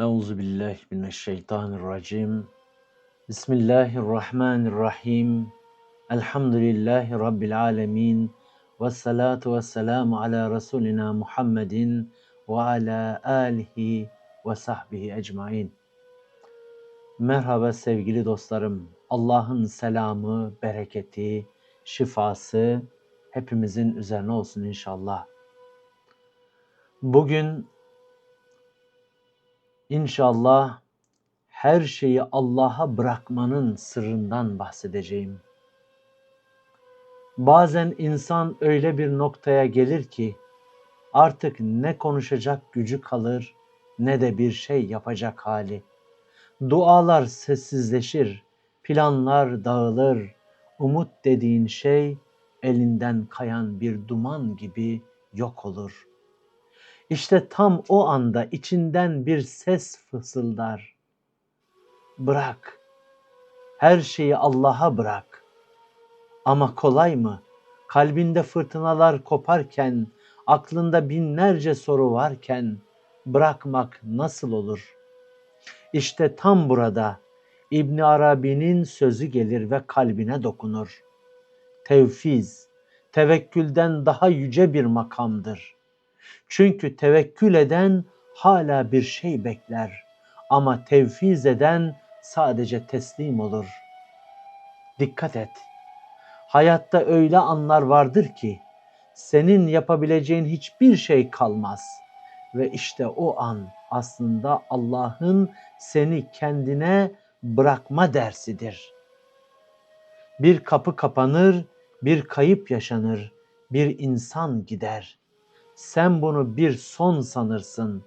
Euzu billahi mineşşeytanirracim. Bismillahirrahmanirrahim. Elhamdülillahi rabbil alamin. Ves salatu vesselamu ala rasulina Muhammedin ve ala alihi ve sahbihi ecmaîn. Merhaba sevgili dostlarım. Allah'ın selamı, bereketi, şifası hepimizin üzerine olsun inşallah. Bugün İnşallah her şeyi Allah'a bırakmanın sırrından bahsedeceğim. Bazen insan öyle bir noktaya gelir ki artık ne konuşacak gücü kalır ne de bir şey yapacak hali. Dualar sessizleşir, planlar dağılır, umut dediğin şey elinden kayan bir duman gibi yok olur.'' İşte tam o anda içinden bir ses fısıldar. Bırak. Her şeyi Allah'a bırak. Ama kolay mı? Kalbinde fırtınalar koparken, aklında binlerce soru varken bırakmak nasıl olur? İşte tam burada İbn Arabi'nin sözü gelir ve kalbine dokunur. Tevfiz, tevekkülden daha yüce bir makamdır.'' Çünkü tevekkül eden hala bir şey bekler ama tevfiz eden sadece teslim olur. Dikkat et. Hayatta öyle anlar vardır ki senin yapabileceğin hiçbir şey kalmaz ve işte o an aslında Allah'ın seni kendine bırakma dersidir. Bir kapı kapanır, bir kayıp yaşanır, bir insan gider sen bunu bir son sanırsın.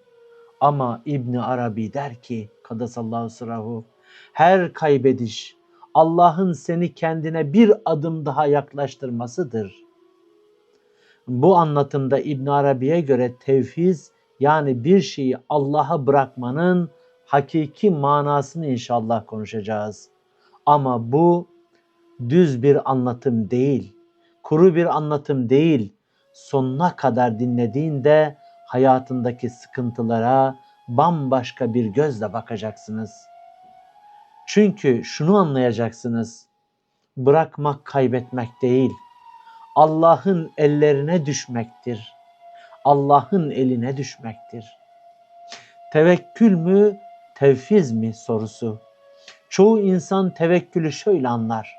Ama İbni Arabi der ki kadasallahu sırahu her kaybediş Allah'ın seni kendine bir adım daha yaklaştırmasıdır. Bu anlatımda İbn Arabi'ye göre tevfiz yani bir şeyi Allah'a bırakmanın hakiki manasını inşallah konuşacağız. Ama bu düz bir anlatım değil, kuru bir anlatım değil, sonuna kadar dinlediğinde hayatındaki sıkıntılara bambaşka bir gözle bakacaksınız. Çünkü şunu anlayacaksınız. Bırakmak kaybetmek değil. Allah'ın ellerine düşmektir. Allah'ın eline düşmektir. Tevekkül mü, tevfiz mi sorusu. Çoğu insan tevekkülü şöyle anlar.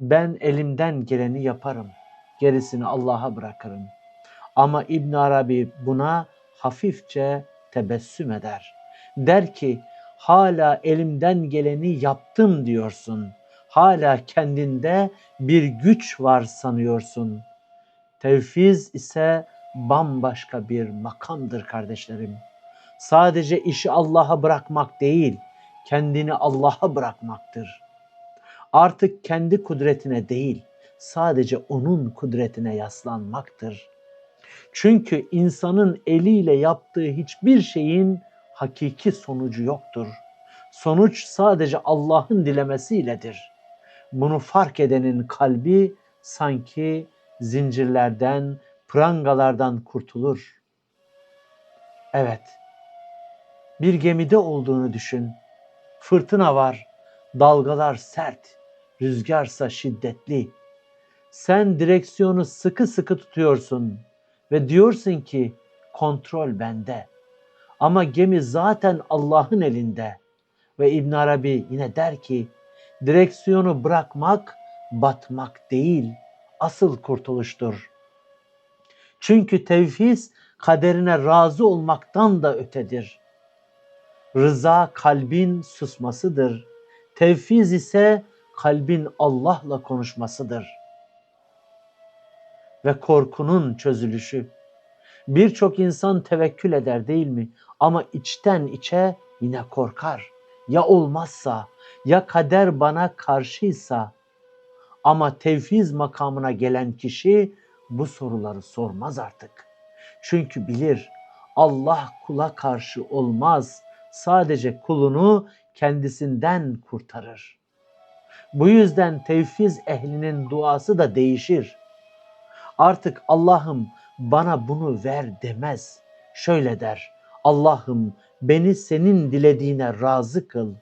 Ben elimden geleni yaparım.'' Gerisini Allah'a bırakırım. Ama İbn Arabi buna hafifçe tebessüm eder. Der ki hala elimden geleni yaptım diyorsun. Hala kendinde bir güç var sanıyorsun. Tevfiz ise bambaşka bir makamdır kardeşlerim. Sadece işi Allah'a bırakmak değil, kendini Allah'a bırakmaktır. Artık kendi kudretine değil, sadece onun kudretine yaslanmaktır. Çünkü insanın eliyle yaptığı hiçbir şeyin hakiki sonucu yoktur. Sonuç sadece Allah'ın dilemesiyledir. Bunu fark edenin kalbi sanki zincirlerden, prangalardan kurtulur. Evet, bir gemide olduğunu düşün. Fırtına var, dalgalar sert, rüzgarsa şiddetli. Sen direksiyonu sıkı sıkı tutuyorsun ve diyorsun ki kontrol bende. Ama gemi zaten Allah'ın elinde. Ve İbn Arabi yine der ki direksiyonu bırakmak batmak değil, asıl kurtuluştur. Çünkü tevfiz kaderine razı olmaktan da ötedir. Rıza kalbin susmasıdır. Tevfiz ise kalbin Allah'la konuşmasıdır.'' Ve korkunun çözülüşü. Birçok insan tevekkül eder değil mi? Ama içten içe yine korkar. Ya olmazsa, ya kader bana karşıysa. Ama tevfiz makamına gelen kişi bu soruları sormaz artık. Çünkü bilir Allah kula karşı olmaz. Sadece kulunu kendisinden kurtarır. Bu yüzden tevfiz ehlinin duası da değişir artık Allah'ım bana bunu ver demez. Şöyle der. Allah'ım beni senin dilediğine razı kıl.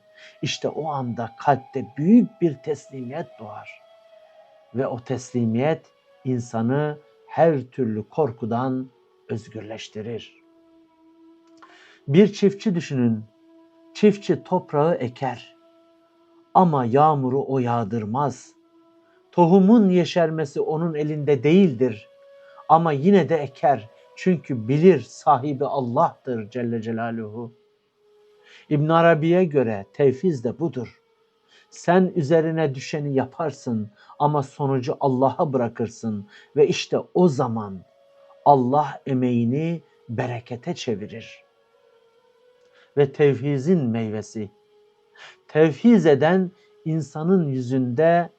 İşte o anda kalpte büyük bir teslimiyet doğar. Ve o teslimiyet insanı her türlü korkudan özgürleştirir. Bir çiftçi düşünün. Çiftçi toprağı eker. Ama yağmuru o yağdırmaz. Tohumun yeşermesi onun elinde değildir. Ama yine de eker. Çünkü bilir sahibi Allah'tır Celle Celaluhu. İbn Arabi'ye göre tevfiz de budur. Sen üzerine düşeni yaparsın ama sonucu Allah'a bırakırsın ve işte o zaman Allah emeğini berekete çevirir. Ve tevhizin meyvesi. Tevhiz eden insanın yüzünde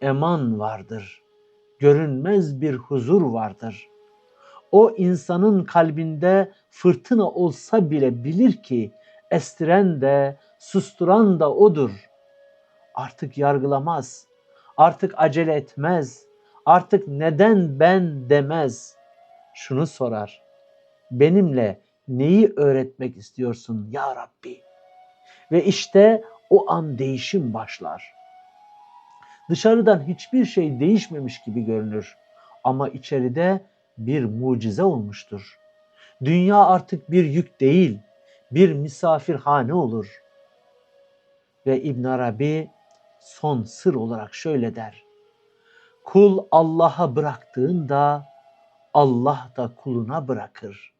eman vardır. Görünmez bir huzur vardır. O insanın kalbinde fırtına olsa bile bilir ki estiren de susturan da odur. Artık yargılamaz, artık acele etmez, artık neden ben demez. Şunu sorar, benimle neyi öğretmek istiyorsun ya Rabbi? Ve işte o an değişim başlar. Dışarıdan hiçbir şey değişmemiş gibi görünür ama içeride bir mucize olmuştur. Dünya artık bir yük değil, bir misafirhane olur. Ve İbn Arabi son sır olarak şöyle der. Kul Allah'a bıraktığında Allah da kuluna bırakır.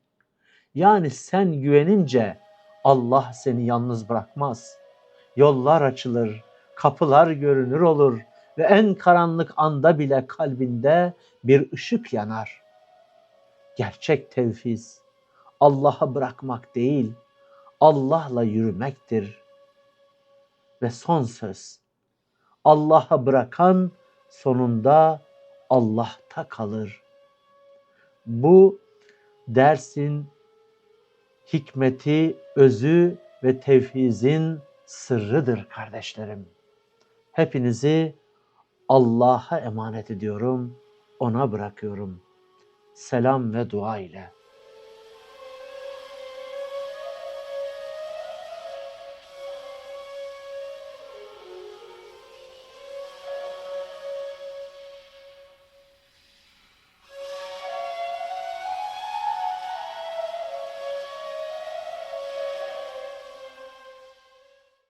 Yani sen güvenince Allah seni yalnız bırakmaz. Yollar açılır, kapılar görünür olur ve en karanlık anda bile kalbinde bir ışık yanar. Gerçek tevfiz Allah'a bırakmak değil, Allah'la yürümektir. Ve son söz, Allah'a bırakan sonunda Allah'ta kalır. Bu dersin hikmeti, özü ve tevhizin sırrıdır kardeşlerim. Hepinizi Allah'a emanet ediyorum, ona bırakıyorum. Selam ve dua ile.